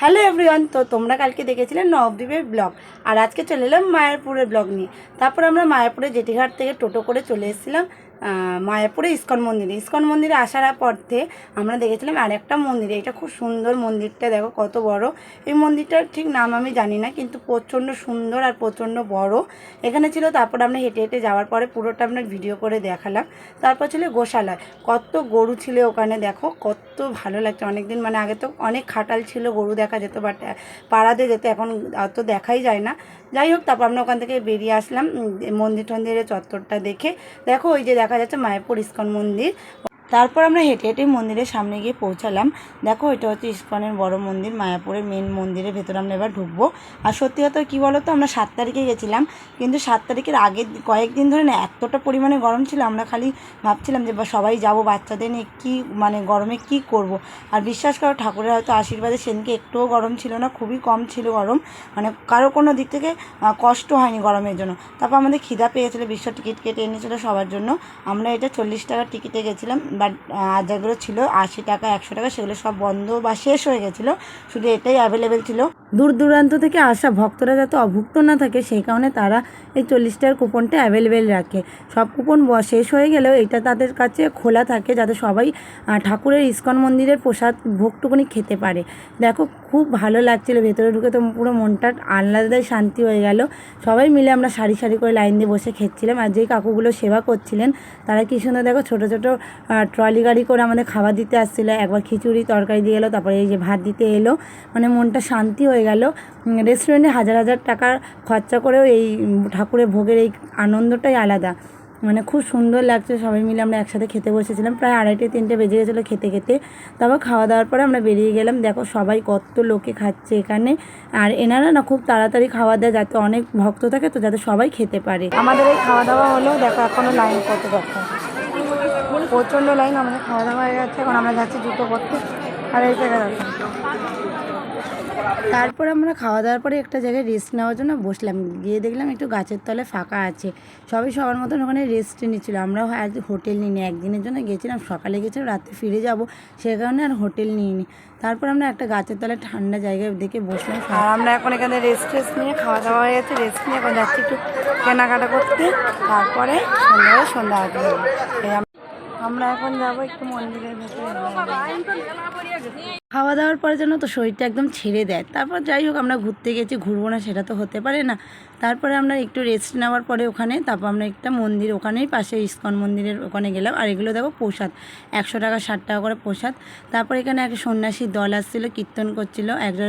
Hello everyone তো তোমরা কালকে দেখেছিলে নবদ্বীপের ব্লগ আর আজকে চলে এলাম মায়াপুরের ব্লগ নিয়ে। তারপর আমরা মায়াপুরে জেটিঘাট থেকে টোটো করে চলে এসেছিলাম। মায়াপুরে ইস্কন মন্দিরে। ইস্কন মন্দিরে আসার পথে আমরা দেখেছিলাম আর একটা মন্দিরে এটা খুব সুন্দর মন্দিরটা, দেখো কত বড়। এই মন্দিরটার ঠিক নাম আমি জানি না, কিন্তু প্রচণ্ড সুন্দর আর প্রচণ্ড বড়। এখানে ছিল, তারপর আমরা হেঁটে হেঁটে যাওয়ার পরে পুরোটা আপনার ভিডিও করে দেখালাম। তারপর ছিল গোশালায়। কত গরু ছিল ওখানে, দেখো কত ভালো লাগছে। অনেকদিন মানে আগে তো অনেক খাটাল ছিল গরু দেখা যেত বাট পাড়াতে যেত, এখন অত দেখাই যায় না। যাই হোক, তারপর আমরা ওখান থেকে বেরিয়ে আসলাম মন্দির টন্দিরের চত্বরটা দেখে। দেখো ওই যে দেখা যাচ্ছে মায়াপুর ইস্কন মন্দির। তারপর আমরা হেঁটে হেঁটে মন্দিরের সামনে গিয়ে পৌঁছালাম। দেখো, এটা হচ্ছে ইস্কনের বড় মন্দির, মায়াপুরের মেন মন্দিরের ভেতরে আমরা এবার ঢুকবো। আর সত্যি কথা কী বলো তো আমরা সাত তারিখে গেছিলাম, কিন্তু সাত তারিখের আগের কয়েকদিন ধরে না, এতটা পরিমাণে গরম ছিল, আমরা খালি ভাবছিলাম যে সবাই যাব, বাচ্চাদের নিয়ে কী মানে গরমে কি করব। আর বিশ্বাস করো, ঠাকুরের হয়তো আশীর্বাদে সেদিনকে একটুও গরম ছিল না, খুবই কম ছিল গরম। মানে কারও কোনো দিক থেকে কষ্ট হয়নি গরমের জন্য। তারপর আমাদের খিদা পেয়েছিল বিশ্ব টিকিট কেটে এনেছিল সবার জন্য। আমরা এটা চল্লিশ টাকার টিকিটে গেছিলাম। বাট যেগুলো ছিল আশি টাকা, একশো টাকা, সেগুলো সব বন্ধ বা শেষ হয়ে গেছিল। শুধু এটাই অ্যাভেলেবেল ছিল। দূর দূরান্ত থেকে আসা ভক্তরা যাতে অভুক্ত না থাকে, সেই কারণে তারা এই চল্লিশ টাকার কুপনটা অ্যাভেলেবেল রাখে। সব কুপন শেষ হয়ে গেলেও এটা তাদের কাছে খোলা থাকে যাতে সবাই ঠাকুরের ইস্কন মন্দিরের প্রসাদ ভোগটুকুনি খেতে পারে। দেখো, খুব ভালো লাগছিল। ভেতরে ঢুকে তো পুরো মনটা আহ্লাদায় শান্তি হয়ে গেল। সবাই মিলে আমরা সারি সারি করে লাইন দিয়ে বসে খেচ্ছিলাম। আর যেই কাকুগুলো সেবা করছিলেন, তারা কি সুন্দর, দেখো, ছোটো ছোটো ট্রলি গাড়ি করে আমাদের খাবার দিতে আসছিল। একবার খিচুড়ি, তরকারি দিয়ে এলো, তারপরে এই যে ভাত দিতে এলো। মানে মনটা শান্তি হয়ে গেল। রেস্টুরেন্টে হাজার হাজার টাকার খরচা করেও এই ঠাকুরের ভোগের এই আনন্দটাই আলাদা। মানে খুব সুন্দর লাগছে, সবাই মিলে আমরা একসাথে খেতে বসেছিলাম। প্রায় আড়াইটে, তিনটে বেজে গেছিল খেতে খেতে। তারপর খাওয়া দাওয়ার পরে আমরা বেরিয়ে গেলাম। দেখো সবাই কত লোকে খাচ্ছে এখানে। আর এনারা না খুব তাড়াতাড়ি খাওয়া দেয় যাতে অনেক ভক্ত থাকে তো যাতে সবাই খেতে পারে। আমাদের এই খাওয়া দাওয়া হলো, দেখো এখনও লাইন কত দেখো প্রচণ্ড লাইন আমাদের খাওয়া দাওয়া হয়ে যাচ্ছে এখন আমরা যাচ্ছি জুতো করতে আর এই জায়গায় তারপর আমরা খাওয়া দাওয়ার পরে একটা জায়গায় রেস্ট নেওয়ার জন্য বসলাম। গিয়ে দেখলাম একটু গাছের তলে ফাঁকা আছে। সবাই সবার মতন ওখানে রেস্ট নিচ্ছিল। আমরাও আজ হোটেল নিইনি একদিনের জন্য গেছিলাম, সকালে গেছিলাম, রাতে ফিরে যাব। সে কারণে আর হোটেল নিইনি তারপর আমরা একটা গাছের তলে ঠান্ডা জায়গায় দেখে বসলাম। আমরা এখন এখানে রেস্ট টেস্ট নিয়ে খাওয়া দাওয়া হয়ে গেছে। রেস্ট নিয়ে এখন যাচ্ছি একটু কেনাকাটা করতে। তারপরে সন্ধ্যা আম- আমরা এখন যাব একটু মন্দিরের ভেতরে খাওয়া দাওয়ার পরে যেন তো শরীরটা একদম ছেড়ে দেয়। তারপর যাই হোক, আমরা ঘুরতে গেছি, ঘুরবো না, সেটা তো হতে পারে না। তারপরে আমরা একটু রেস্ট নেওয়ার পরে ওখানে, তারপর আমরা একটা মন্দির ওখানেই পাশে ইস্কন মন্দিরের ওখানে গেলাম। আর এগুলো দেখো প্রসাদ, একশো টাকা, ষাট টাকা করে প্রসাদ। তারপর এখানে এক সন্ন্যাসী দল আসছিল, কীর্তন করছিল। একজন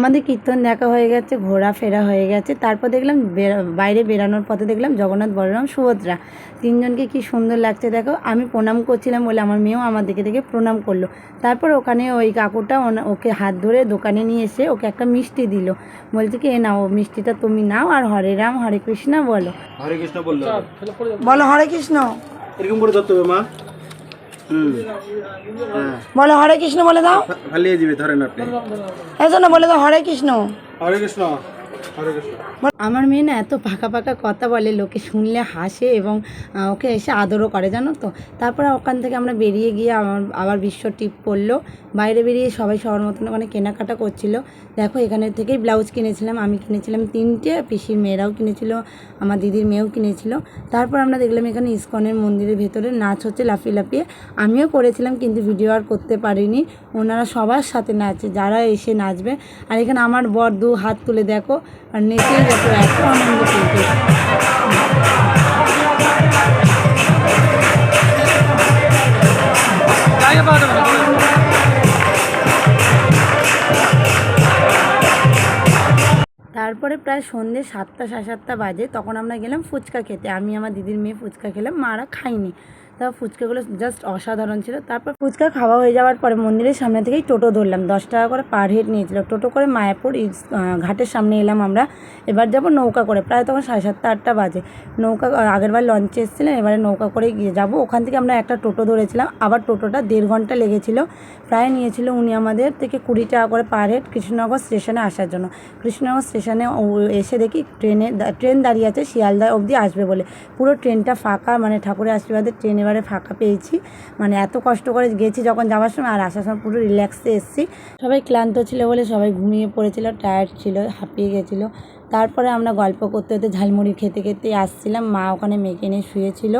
আমাদের কীর্তন দেখা হয়ে গেছে ঘোরাফেরা হয়ে গেছে। তারপর দেখলাম বাইরে বেরানোর পথে দেখলাম জগন্নাথ বলরাম সুভদ্রা। তিনজনকে কি সুন্দর লাগছে দেখো। আমি প্রণাম করছিলাম বলে আমার মেয়েও আমার দিকে দেখে প্রণাম করল। তারপর ওখানে ওই কাকুটা ওকে হাত ধরে দোকানে নিয়ে এসে ওকে একটা মিষ্টি দিল। বলছে কি এ নাও মিষ্টিটা তুমি নাও আর হরে রাম হরে কৃষ্ণ বলো। হরে কৃষ্ণ বলল। বলো হরে কৃষ্ণ। এরকম করে ধরতে হবে মা। বলো হরে কৃষ্ণ বলে দাও। ফালিয়ে দিবে ধরেন আপনি। এই জন্য বলে দাও হরে কৃষ্ণ হরে কৃষ্ণ। হরে কৃষ্ণ। আমার মেয়ে না এত পাকা পাকা কথা বলে, লোকে শুনলে হাসে এবং ওকে এসে আদরও করে, জানো তো? তারপরে ওখান থেকে আমরা বেরিয়ে গিয়ে আমার, আবার বিশ্ব টিপ পড়ল। বাইরে বেরিয়ে সবাই সবার মতন ওখানে কেনাকাটা করছিল। দেখো, এখানে থেকেই ব্লাউজ কিনেছিলাম, আমি কিনেছিলাম তিনটে, পিসির মেয়েরাও কিনেছিল, আমার দিদির মেয়েও কিনেছিল। তারপর আমরা দেখলাম এখানে ইস্কনের মন্দিরের ভেতরে নাচ হচ্ছে লাফিয়ে লাফিয়ে। আমিও করেছিলাম, কিন্তু ভিডিও আর করতে পারিনি। ওনারা সবার সাথে নাচে, যারা এসে নাচবে। আর এখানে আমার বর দু হাত তুলে, দেখো আর যাচ্ছে এত আনন্দ তারপরে প্রায় সন্ধ্যে সাতটা সাড়ে সাতটা বাজে তখন আমরা গেলাম ফুচকা খেতে। আমি আমার দিদির মেয়ে ফুচকা খেলাম মারা খাইনি। তা ফুচকাগুলো জাস্ট অসাধারণ ছিল। তারপর ফুচকা খাওয়া হয়ে যাওয়ার পরে মন্দিরের সামনে থেকেই টোটো ধরলাম। দশ টাকা করে পার হেড নিয়েছিল। টোটো করে মায়াপুর ঘাটের সামনে এলাম আমরা। এবার যাব নৌকা করে। প্রায় তখন সাড়ে সাতটা, আটটা বাজে। নৌকা আগেরবার লঞ্চে এসেছিলাম, এবারে নৌকা করে গিয়ে যাব। ওখান থেকে আমরা একটা টোটো ধরেছিলাম। আবার টোটোটা দেড় ঘণ্টা লেগেছিল। প্রায় নিয়েছিল উনি আমাদের থেকে কুড়ি টাকা করে পার হেড কৃষ্ণনগর স্টেশনে আসার জন্য। কৃষ্ণনগর স্টেশনে এসে দেখি ট্রেনে, ট্রেন দাঁড়িয়ে আছে। শিয়ালদা অবধি আসবে বলে। পুরো ট্রেনটা ফাঁকা মানে ঠাকুরের আশীর্বাদে ট্রেন এবারে ফাঁকা পেয়েছি। মানে এত কষ্ট করে গেছি যখন যাওয়ার সময়, আর আসার সময় পুরো রিল্যাক্সে এসেছি। সবাই ক্লান্ত ছিল বলে সবাই ঘুমিয়ে পড়েছিল টায়ার্ড ছিল, হাঁপিয়ে গেছিল। তারপরে আমরা গল্প করতে হতে ঝালমুড়ি খেতে খেতে আসছিলাম। মা ওখানে মেয়েকে নিয়ে শুয়েছিল।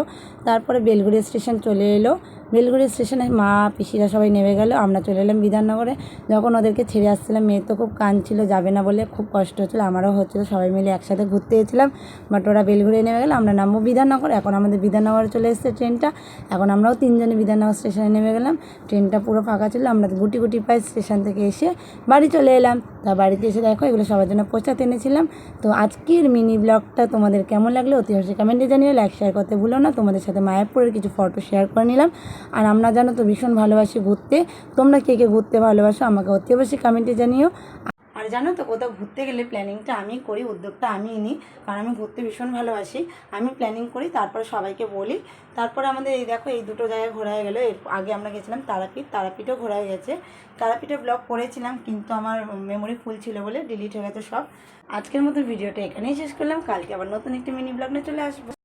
তারপরে বেলগুড়ি স্টেশন চলে এলো। বেলগুড়ি স্টেশনে মা পিসিরা সবাই নেমে গেল, আমরা চলে এলাম বিধাননগরে। যখন ওদেরকে ছেড়ে আসছিলাম মেয়ে তো খুব কাঁদছিল যাবে না বলে খুব কষ্ট হচ্ছিল, আমারও হচ্ছিল, সবাই মিলে একসাথে ঘুরতে গেছিলাম। বাট ওরা বেলগুড়ি নেমে গেলো, আমরা নামবো বিধাননগর। এখন আমাদের বিধাননগরে চলে এসেছে ট্রেনটা। এখন আমরাও তিনজনে বিধাননগর স্টেশনে নেমে গেলাম। ট্রেনটা পুরো ফাঁকা ছিল, আমরা গুটি গুটি পায়ে স্টেশন থেকে এসে বাড়ি চলে এলাম। তা বাড়িতে এসে দেখো, এগুলো সবার জন্য প্রসাদ এনেছিলাম। তো আজকের মিনি ব্লগটা তোমাদের কেমন লাগল অতি অবশ্যই কমেন্টে জানিও লাইক শেয়ার করতে ভুলো না। তোমাদের সাথে মায়াপুরের কিছু ফটো শেয়ার করে নিলাম। আর আমরা জানো তো ভীষণ ভালোবাসি ঘুরতে। তোমরা কে কে ঘুরতে ভালোবাসো আমাকে অতি অবশ্যই কমেন্টে জানিও। আর জানো তো কোথাও ঘুরতে গেলে প্ল্যানিংটা আমি করি, উদ্যোগটা আমি নিই। কারণ আমি ঘুরতে ভীষণ ভালোবাসি। আমি প্ল্যানিং করি, তারপরে সবাইকে বলি। তারপরে আমাদের এই দেখো, এই দুটো জায়গায় ঘোরা হয়ে গেলো। এর আগে আমরা গেছিলাম তারাপীঠ। তারাপীঠও ঘোরা হয়ে গেছে। তারাপীঠে ব্লগ করেছিলাম, কিন্তু আমার মেমোরি ফুল ছিল বলে ডিলিট হয়ে গেছে সব। আজকের মতো ভিডিওটা এখানেই শেষ করলাম। কালকে আবার নতুন একটি মিনি ব্লগ নিয়ে চলে আসব।